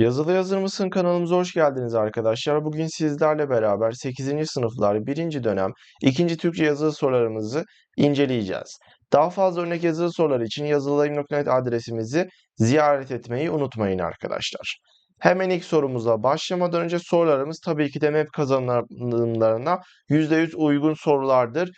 Yazılı Yazır mısın kanalımıza hoş geldiniz arkadaşlar. Bugün sizlerle beraber 8. sınıflar 1. dönem 2. Türkçe yazılı sorularımızı inceleyeceğiz. Daha fazla örnek yazılı sorular için yazılılayım.net adresimizi ziyaret etmeyi unutmayın arkadaşlar. Hemen ilk sorumuza başlamadan önce sorularımız tabii ki de MEP kazanımlarına %100 uygun sorulardır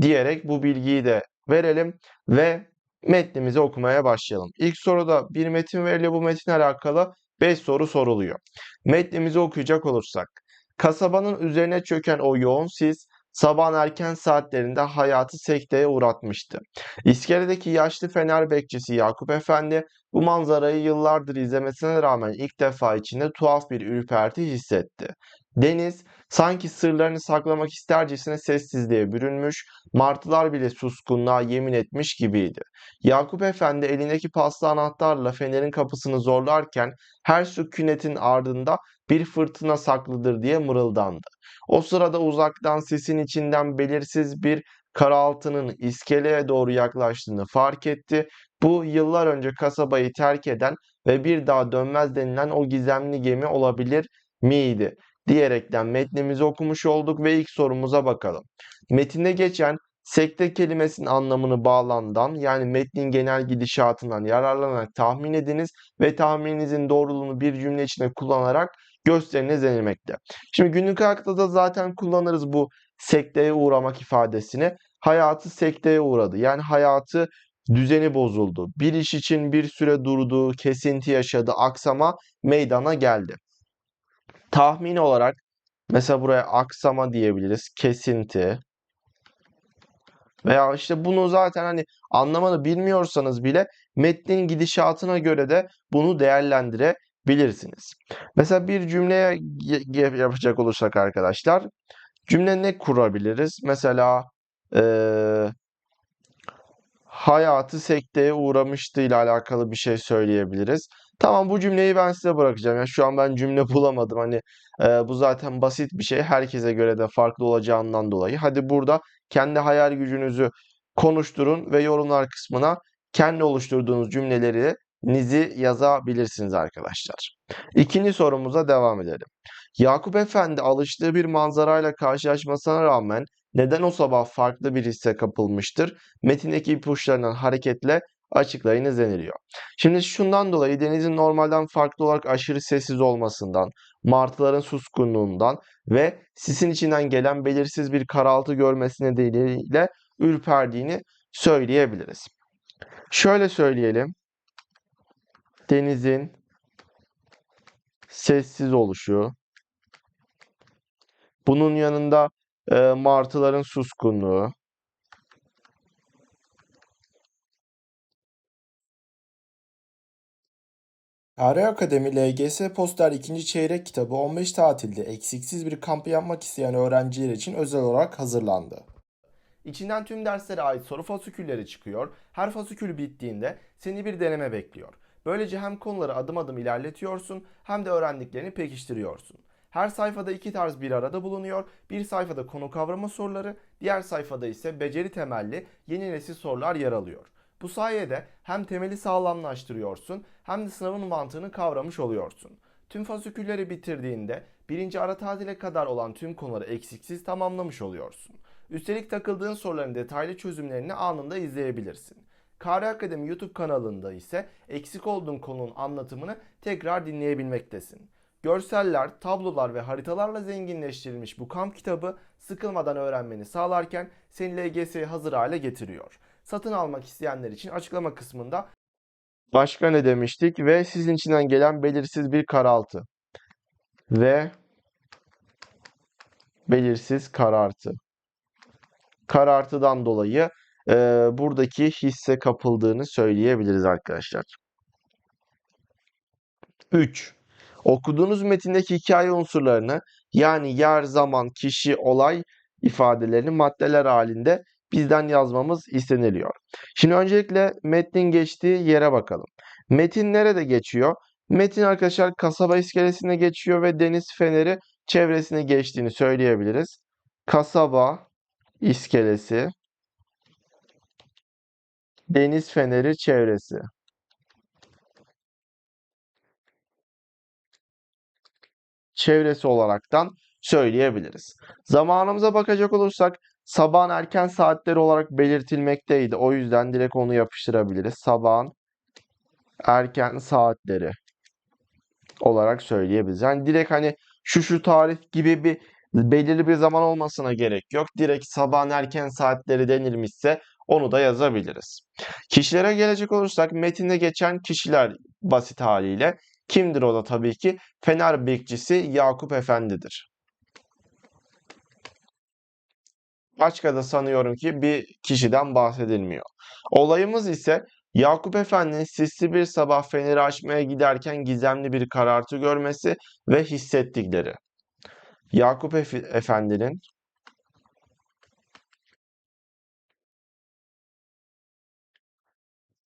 diyerek bu bilgiyi de verelim ve metnimizi okumaya başlayalım. İlk soruda bir metin veriliyor. Bu metinle alakalı 5 soru soruluyor. Metnimizi okuyacak olursak. Kasabanın üzerine çöken o yoğun sis sabahın erken saatlerinde hayatı sekteye uğratmıştı. İskeledeki yaşlı fener bekçisi Yakup Efendi bu manzarayı yıllardır izlemesine rağmen ilk defa içinde tuhaf bir ürperti hissetti. Deniz sanki sırlarını saklamak istercesine sessizliğe bürünmüş, martılar bile suskunluğa yemin etmiş gibiydi. Yakup Efendi elindeki paslı anahtarla fenerin kapısını zorlarken her sükunetin ardında bir fırtına saklıdır diye mırıldandı. O sırada uzaktan sesin içinden belirsiz bir karaltının iskeleye doğru yaklaştığını fark etti. Bu yıllar önce kasabayı terk eden ve bir daha dönmez denilen o gizemli gemi olabilir miydi? Diyerekten metnimizi okumuş olduk ve ilk sorumuza bakalım. Metinde geçen sekte kelimesinin anlamını bağlamdan yani metnin genel gidişatından yararlanarak tahmin ediniz ve tahmininizin doğruluğunu bir cümle içinde kullanarak gösteriniz denilmekte. Şimdi günlük hayatta da zaten kullanırız bu sekteye uğramak ifadesini. Hayatı sekteye uğradı. Yani hayatı düzeni bozuldu. Bir iş için bir süre durdu, kesinti yaşadı, aksama meydana geldi. Tahmin olarak mesela buraya aksama diyebiliriz, kesinti. Veya işte bunu zaten hani anlamanı bilmiyorsanız bile metnin gidişatına göre de bunu değerlendirebilirsiniz. Mesela bir cümleye yapacak olursak arkadaşlar cümle ne kurabiliriz? Mesela eee, hayatı sekteye uğramıştı ile alakalı bir şey söyleyebiliriz. Tamam bu cümleyi ben size bırakacağım. Yani şu an ben cümle bulamadım. Hani e, bu zaten basit bir şey. Herkese göre de farklı olacağından dolayı. Hadi burada kendi hayal gücünüzü konuşturun ve yorumlar kısmına kendi oluşturduğunuz cümleleri nizi yazabilirsiniz arkadaşlar. İkinci sorumuza devam edelim. Yakup Efendi alıştığı bir manzarayla karşılaşmasına rağmen neden o sabah farklı bir hisse kapılmıştır? Metindeki ipuçlarından hareketle açıklayınız deniliyor. Şimdi şundan dolayı denizin normalden farklı olarak aşırı sessiz olmasından, martıların suskunluğundan ve sisin içinden gelen belirsiz bir karaltı görmesi nedeniyle ürperdiğini söyleyebiliriz. Şöyle söyleyelim. Denizin sessiz oluşu. Bunun yanında e, martıların suskunluğu. Tarih Akademi LGS Poster 2. Çeyrek kitabı 15 tatilde eksiksiz bir kamp yapmak isteyen öğrenciler için özel olarak hazırlandı. İçinden tüm derslere ait soru fasikülleri çıkıyor. Her fasikül bittiğinde seni bir deneme bekliyor. Böylece hem konuları adım adım ilerletiyorsun hem de öğrendiklerini pekiştiriyorsun. Her sayfada iki tarz bir arada bulunuyor. Bir sayfada konu kavrama soruları, diğer sayfada ise beceri temelli yeni nesil sorular yer alıyor. Bu sayede hem temeli sağlamlaştırıyorsun hem de sınavın mantığını kavramış oluyorsun. Tüm fasikülleri bitirdiğinde birinci ara tatile kadar olan tüm konuları eksiksiz tamamlamış oluyorsun. Üstelik takıldığın soruların detaylı çözümlerini anında izleyebilirsin. Kari Akademi YouTube kanalında ise eksik olduğun konunun anlatımını tekrar dinleyebilmektesin. Görseller, tablolar ve haritalarla zenginleştirilmiş bu kamp kitabı sıkılmadan öğrenmeni sağlarken seni LGS'ye hazır hale getiriyor. Satın almak isteyenler için açıklama kısmında Başka ne demiştik? Ve sizin içinden gelen belirsiz bir karaltı. Ve belirsiz karartı. Karartıdan dolayı e, buradaki hisse kapıldığını söyleyebiliriz arkadaşlar. 3. Okuduğunuz metindeki hikaye unsurlarını yani yer, zaman, kişi, olay ifadelerini maddeler halinde bizden yazmamız isteniliyor. Şimdi öncelikle metnin geçtiği yere bakalım. Metin nerede geçiyor? Metin arkadaşlar kasaba iskelesine geçiyor ve deniz feneri çevresine geçtiğini söyleyebiliriz. Kasaba iskelesi deniz feneri çevresi. çevresi olaraktan söyleyebiliriz. Zamanımıza bakacak olursak sabahın erken saatleri olarak belirtilmekteydi. O yüzden direkt onu yapıştırabiliriz. Sabahın erken saatleri olarak söyleyebiliriz. Yani direkt hani şu şu tarih gibi bir belirli bir zaman olmasına gerek yok. Direkt sabahın erken saatleri denilmişse onu da yazabiliriz. Kişilere gelecek olursak metinde geçen kişiler basit haliyle kimdir o da tabii ki Fener bekçisi Yakup Efendi'dir. Başka da sanıyorum ki bir kişiden bahsedilmiyor. Olayımız ise Yakup Efendi'nin sisli bir sabah feneri açmaya giderken gizemli bir karartı görmesi ve hissettikleri. Yakup Efe- Efendi'nin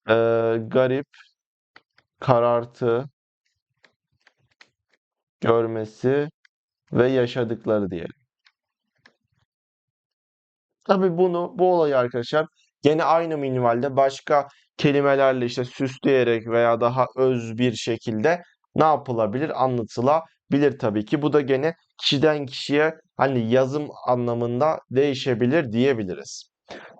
eee, garip karartı görmesi ve yaşadıkları diyelim. Tabii bunu bu olayı arkadaşlar gene aynı minvalde başka kelimelerle işte süsleyerek veya daha öz bir şekilde ne yapılabilir? Anlatılabilir tabii ki. Bu da gene kişiden kişiye hani yazım anlamında değişebilir diyebiliriz.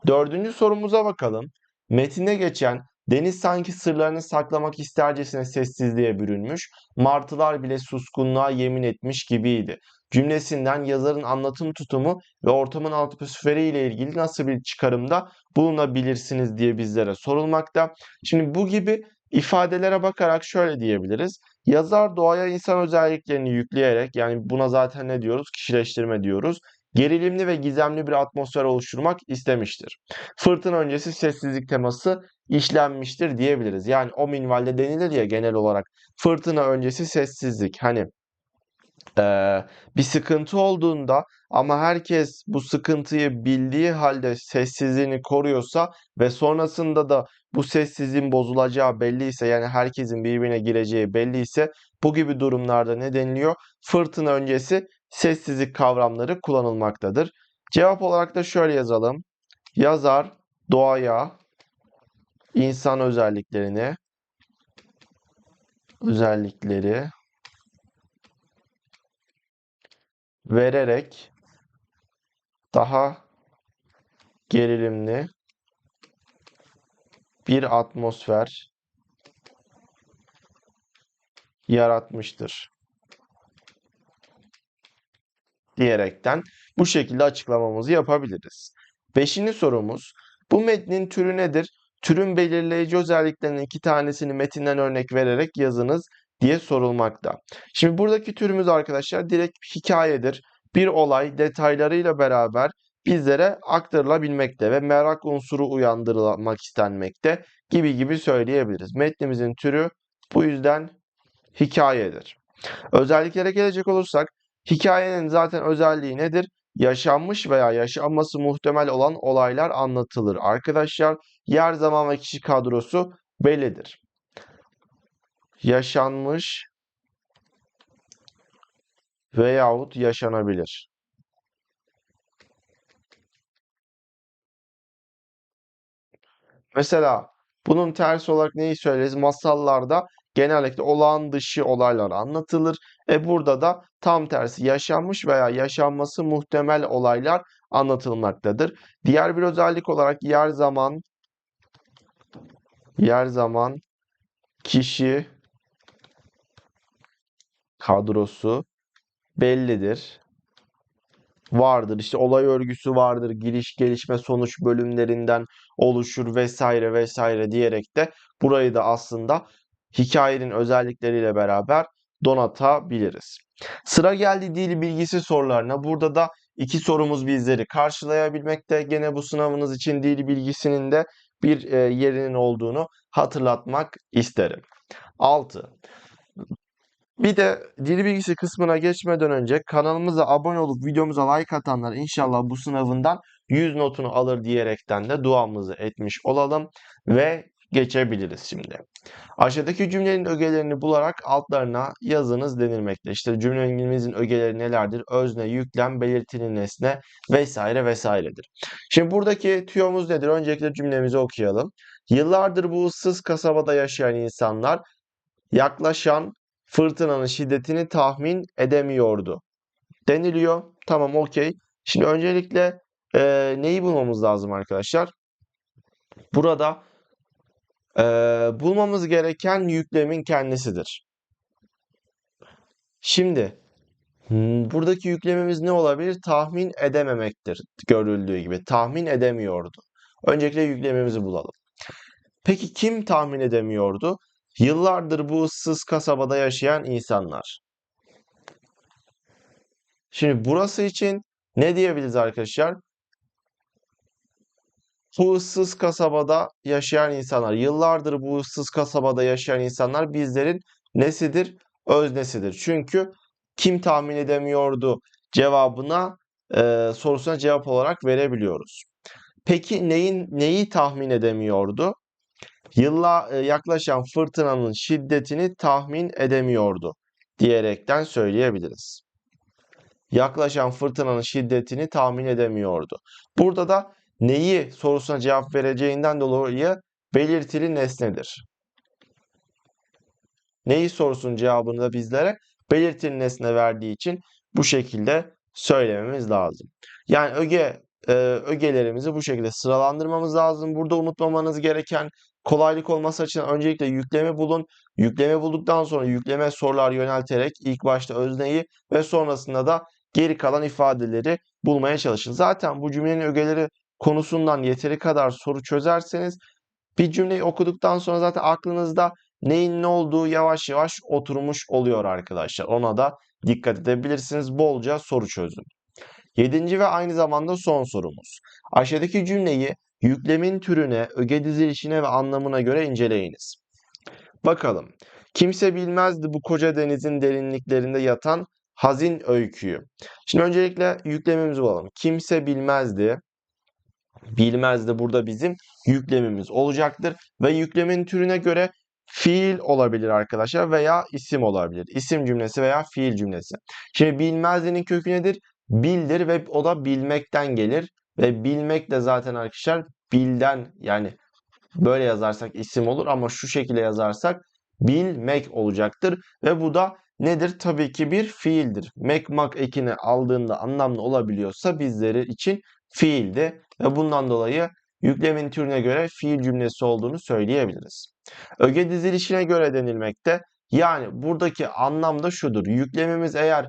Dördüncü sorumuza bakalım. Metinde geçen deniz sanki sırlarını saklamak istercesine sessizliğe bürünmüş, martılar bile suskunluğa yemin etmiş gibiydi. Cümlesinden yazarın anlatım tutumu ve ortamın atmosferi ile ilgili nasıl bir çıkarımda bulunabilirsiniz diye bizlere sorulmakta. Şimdi bu gibi ifadelere bakarak şöyle diyebiliriz. Yazar doğaya insan özelliklerini yükleyerek yani buna zaten ne diyoruz? Kişileştirme diyoruz. Gerilimli ve gizemli bir atmosfer oluşturmak istemiştir. Fırtına öncesi sessizlik teması işlenmiştir diyebiliriz. Yani o minvalde denilir ya genel olarak fırtına öncesi sessizlik. Hani eee, bir sıkıntı olduğunda ama herkes bu sıkıntıyı bildiği halde sessizliğini koruyorsa ve sonrasında da bu sessizliğin bozulacağı belliyse yani herkesin birbirine gireceği belliyse bu gibi durumlarda ne deniliyor? Fırtına öncesi sessizlik kavramları kullanılmaktadır. Cevap olarak da şöyle yazalım. Yazar doğaya insan özelliklerini özellikleri vererek daha gerilimli bir atmosfer yaratmıştır diyerekten bu şekilde açıklamamızı yapabiliriz. Beşinci sorumuz bu metnin türü nedir? Türün belirleyici özelliklerinin iki tanesini metinden örnek vererek yazınız diye sorulmakta. Şimdi buradaki türümüz arkadaşlar direkt hikayedir. Bir olay detaylarıyla beraber bizlere aktarılabilmekte ve merak unsuru uyandırılmak istenmekte gibi gibi söyleyebiliriz. Metnimizin türü bu yüzden hikayedir. Özelliklere gelecek olursak hikayenin zaten özelliği nedir? Yaşanmış veya yaşanması muhtemel olan olaylar anlatılır. Arkadaşlar yer, zaman ve kişi kadrosu bellidir. Yaşanmış veyahut yaşanabilir. Mesela bunun tersi olarak neyi söyleriz? Masallarda genellikle olağan dışı olaylar anlatılır. E burada da tam tersi yaşanmış veya yaşanması muhtemel olaylar anlatılmaktadır. Diğer bir özellik olarak yer zaman yer zaman kişi kadrosu bellidir. Vardır. İşte olay örgüsü vardır. Giriş, gelişme, sonuç bölümlerinden oluşur vesaire vesaire diyerek de burayı da aslında hikayenin özellikleriyle beraber donatabiliriz. Sıra geldi dil bilgisi sorularına. Burada da iki sorumuz bizleri karşılayabilmekte. Gene bu sınavınız için dil bilgisinin de bir e, yerinin olduğunu hatırlatmak isterim. 6. Bir de dil bilgisi kısmına geçmeden önce kanalımıza abone olup videomuza like atanlar inşallah bu sınavından 100 notunu alır diyerekten de duamızı etmiş olalım ve geçebiliriz şimdi. Aşağıdaki cümlenin ögelerini bularak altlarına yazınız denilmekte. İşte cümlemizin ögeleri nelerdir? Özne, yüklem, belirtili nesne vesaire vesairedir. Şimdi buradaki tüyomuz nedir? Öncelikle cümlemizi okuyalım. Yıllardır bu ıssız kasabada yaşayan insanlar yaklaşan fırtınanın şiddetini tahmin edemiyordu. Deniliyor. Tamam okey. Şimdi öncelikle e, neyi bulmamız lazım arkadaşlar? Burada e, bulmamız gereken yüklemin kendisidir. Şimdi hmm, buradaki yüklemimiz ne olabilir? Tahmin edememektir. Görüldüğü gibi. Tahmin edemiyordu. Öncelikle yüklemimizi bulalım. Peki kim tahmin edemiyordu? Yıllardır bu ıssız kasabada yaşayan insanlar. Şimdi burası için ne diyebiliriz arkadaşlar? Bu ıssız kasabada yaşayan insanlar, yıllardır bu ıssız kasabada yaşayan insanlar bizlerin nesidir? Öznesidir. Çünkü kim tahmin edemiyordu cevabına e, sorusuna cevap olarak verebiliyoruz. Peki neyin neyi tahmin edemiyordu? Yılla e, yaklaşan fırtınanın şiddetini tahmin edemiyordu diyerekten söyleyebiliriz. Yaklaşan fırtınanın şiddetini tahmin edemiyordu. Burada da neyi sorusuna cevap vereceğinden dolayı belirtili nesnedir. Neyi sorusunun cevabını da bizlere belirtili nesne verdiği için bu şekilde söylememiz lazım. Yani öge e, ögelerimizi bu şekilde sıralandırmamız lazım. Burada unutmamanız gereken kolaylık olması açısından öncelikle yükleme bulun. Yükleme bulduktan sonra yükleme sorular yönelterek ilk başta özneyi ve sonrasında da geri kalan ifadeleri bulmaya çalışın. Zaten bu cümlenin ögeleri konusundan yeteri kadar soru çözerseniz bir cümleyi okuduktan sonra zaten aklınızda neyin ne olduğu yavaş yavaş oturmuş oluyor arkadaşlar. Ona da dikkat edebilirsiniz. Bolca soru çözün. Yedinci ve aynı zamanda son sorumuz. Aşağıdaki cümleyi yüklemin türüne, öge dizilişine ve anlamına göre inceleyiniz. Bakalım. Kimse bilmezdi bu koca denizin derinliklerinde yatan hazin öyküyü. Şimdi öncelikle yüklemimizi bulalım. Kimse bilmezdi. Bilmezdi burada bizim yüklemimiz olacaktır. Ve yüklemin türüne göre fiil olabilir arkadaşlar veya isim olabilir. İsim cümlesi veya fiil cümlesi. Şimdi bilmezdi'nin kökü nedir? Bildir ve o da bilmekten gelir. Ve bilmek de zaten arkadaşlar bilden yani böyle yazarsak isim olur ama şu şekilde yazarsak bilmek olacaktır. Ve bu da nedir? Tabii ki bir fiildir. Mekmak ekini aldığında anlamlı olabiliyorsa bizleri için fiildi. Ve bundan dolayı yüklemin türüne göre fiil cümlesi olduğunu söyleyebiliriz. Öge dizilişine göre denilmekte. Yani buradaki anlam da şudur. Yüklemimiz eğer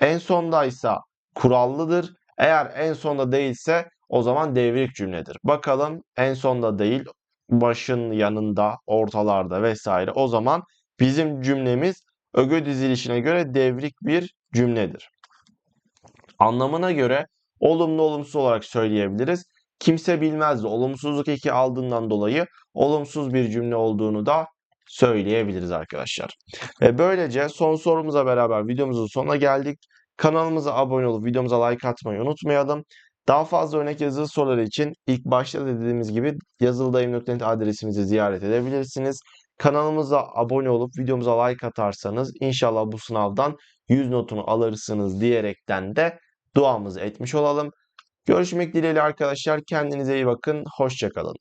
en sondaysa kurallıdır. Eğer en sonda değilse o zaman devrik cümledir. Bakalım en sonda değil, başın yanında, ortalarda vesaire. O zaman bizim cümlemiz öge dizilişine göre devrik bir cümledir. Anlamına göre olumlu olumsuz olarak söyleyebiliriz. Kimse bilmezdi. Olumsuzluk eki aldığından dolayı olumsuz bir cümle olduğunu da söyleyebiliriz arkadaşlar. Ve böylece son sorumuza beraber videomuzun sonuna geldik. Kanalımıza abone olup videomuza like atmayı unutmayalım. Daha fazla örnek yazılı soruları için ilk başta dediğimiz gibi yazılıdayım.net adresimizi ziyaret edebilirsiniz. Kanalımıza abone olup videomuza like atarsanız inşallah bu sınavdan 100 notunu alırsınız diyerekten de duamızı etmiş olalım. Görüşmek dileğiyle arkadaşlar. Kendinize iyi bakın. Hoşçakalın.